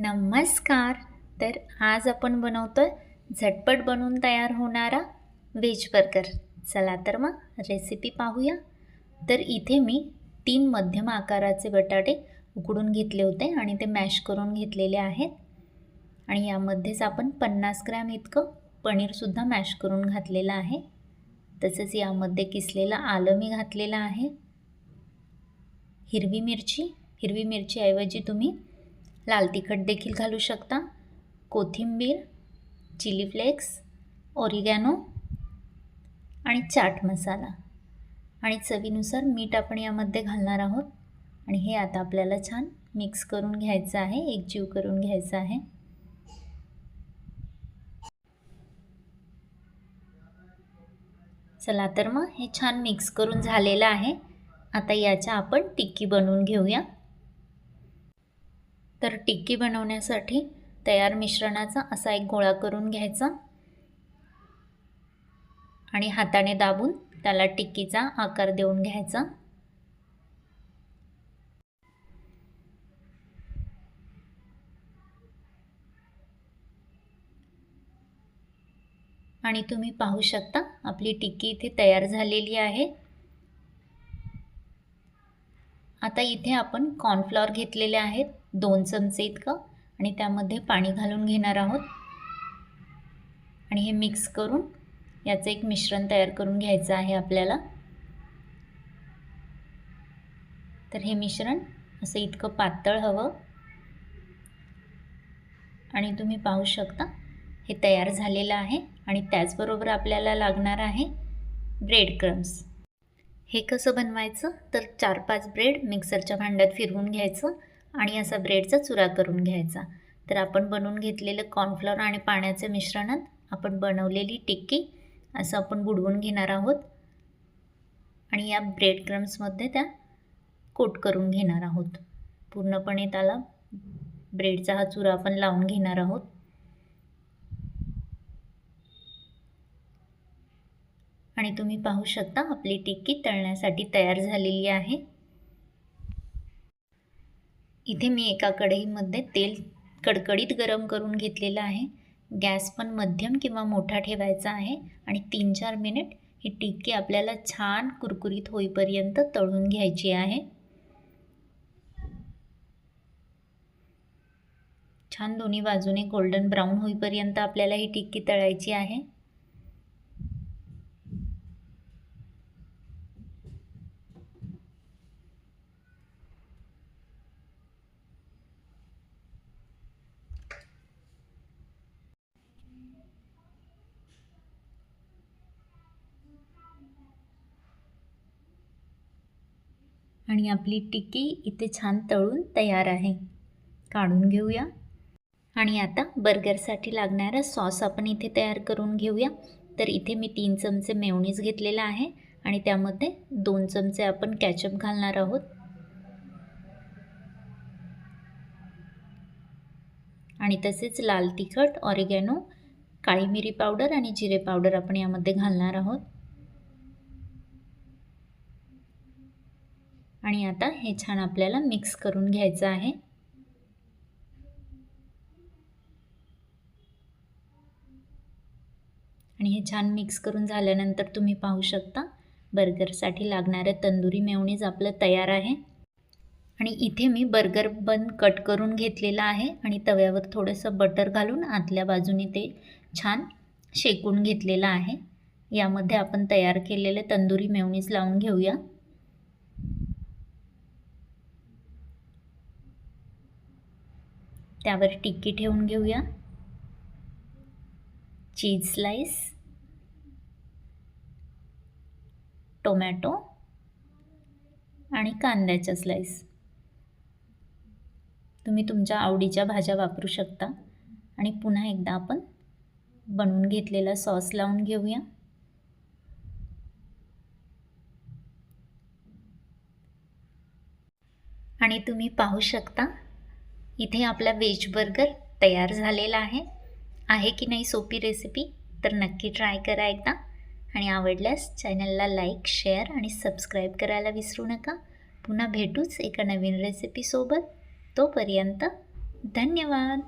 नमस्कार. तर आज आपण बनवतो आहे झटपट बनवून तयार होणारा व्हेज बर्गर. चला तर मग रेसिपी पाहूया. तर इथे मी तीन मध्यम आकाराचे बटाटे उकडून घेतले होते आणि ते मॅश करून घेतलेले आहेत. आणि यामध्येच आपण पन्नास ग्रॅम इतकं पनीरसुद्धा मॅश करून घातलेलं आहे. तसेच यामध्ये किसलेलं आलं मी घातलेलं आहे. हिरवी मिरची हिरवी मिरचीऐवजी तुम्ही लाल तिखट देखील घालू शकता. कोथिंबीर चिली फ्लेक्स ओरिगॅनो आणि चाट मसाला. आणि चवीनुसार मीठ आपण यामध्ये घालणार आहोत. आणि हे आता आपल्याला छान मिक्स करून घ्यायचं आहे. एकजीव करून घ्यायचं आहे. चला तर मग हे छान मिक्स करून झालेलं आहे. आता याच्या आपण टिक्की बनवून घेऊया. तर टिक्की बनवण्यासाठी तयार मिश्रणाचा असा एक गोळा करून घ्यायचा. आणि हाताने दाबून त्याला टिक्कीचा आकार देऊन घ्यायचा. आणि तुम्ही पाहू शकता आपली टिक्की इथे तयार झालेली आहे. आता इथे आपण कॉर्नफ्लॉवर घेतलेले आहेत. दोन चमचे इतकं आणि त्यामध्ये पाणी घालून घेणार आहोत. आणि हे मिक्स करून याचं एक मिश्रण तयार करून घ्यायचं आहे आपल्याला. तर हे मिश्रण असं इतकं पातळ हवं. आणि तुम्ही पाहू शकता हे तयार झालेलं आहे आणि त्याचबरोबर आपल्याला लागणार आहे ब्रेड क्रम्स हे कसं बनवायचं? तर चार पाच ब्रेड मिक्सरच्या भांड्यात फिरवून घ्यायचं. आणि असा ब्रेडचा चुरा करून घ्यायचा. तर आपण बनवून घेतलेलं कॉर्नफ्लॉवर आणि पाण्याच्या मिश्रणात आपण बनवलेली टिक्की असं आपण बुडवून घेणार आहोत. आणि या ब्रेड क्रम्समध्ये त्या कोट करून घेणार आहोत. पूर्णपणे त्याला ब्रेडचा हा चुरा आपण लावून घेणार आहोत. आणि तुम्ही पाहू शकता आपली टिक्की तळण्यासाठी तयार झालेली आहे. इथे मी एका कढईमध्ये तेल कडकडीत गरम करून घेतलेलं आहे. गॅस पण मध्यम किंवा मोठा ठेवायचा आहे आणि तीन चार मिनिट ही टिक्की आपल्याला छान कुरकुरीत होईपर्यंत तळून घ्यायची आहे. छान दोन्ही बाजूने गोल्डन ब्राऊन होईपर्यंत आपल्याला ही टिक्की तळायची आहे. आणि आपली टिक्की इथे छान तळून तयार आहे. काढून घेऊया. आणि आता बर्गरसाठी लागणारा सॉस आपण इथे तयार करून घेऊया. तर इथे मी तीन चमचे मेवणीज घेतलेला आहे आणि त्यामध्ये दोन चमचे आपण कॅचअप घालणार आहोत. आणि तसेच लाल तिखट ऑरिगॅनो काळी मिरी पावडर आणि जिरे पावडर आपण यामध्ये घालणार आहोत. आणि आता हे छान आपल्याला मिक्स करून घ्यायचं आहे. आणि हे छान मिक्स करून झाल्यानंतर तुम्ही पाहू शकता बर्गरसाठी लागणारं तंदुरी मेवणीज आपलं तयार आहे. आणि इथे मी बर्गर बन कट करून घेतलेला आहे आणि तव्यावर थोडंसं बटर घालून आतल्या बाजूने ते छान शेकून घेतलेलं आहे. यामध्ये आपण तयार केलेले तंदुरी मेवणीज लावून घेऊया. त्यावर टिक्की ठेवून घेऊया. चीज स्लाईस टोमॅटो आणि कांद्याच्या स्लाईस तुम्ही तुमच्या आवडीच्या भाज्या वापरू शकता. आणि पुन्हा एकदा आपण बनवून घेतलेला सॉस लावून घेऊया. आणि तुम्ही पाहू शकता इथे आपला व्हेज बर्गर तयार झालेला आहे. आहे की नाही सोपी रेसिपी तर नक्की ट्राय करा एकदा. आणि आवडल्यास चॅनलला लाईक शेअर आणि सबस्क्राईब करायला विसरू नका. पुन्हा भेटूच एका नवीन रेसिपीसोबत तोपर्यंत धन्यवाद!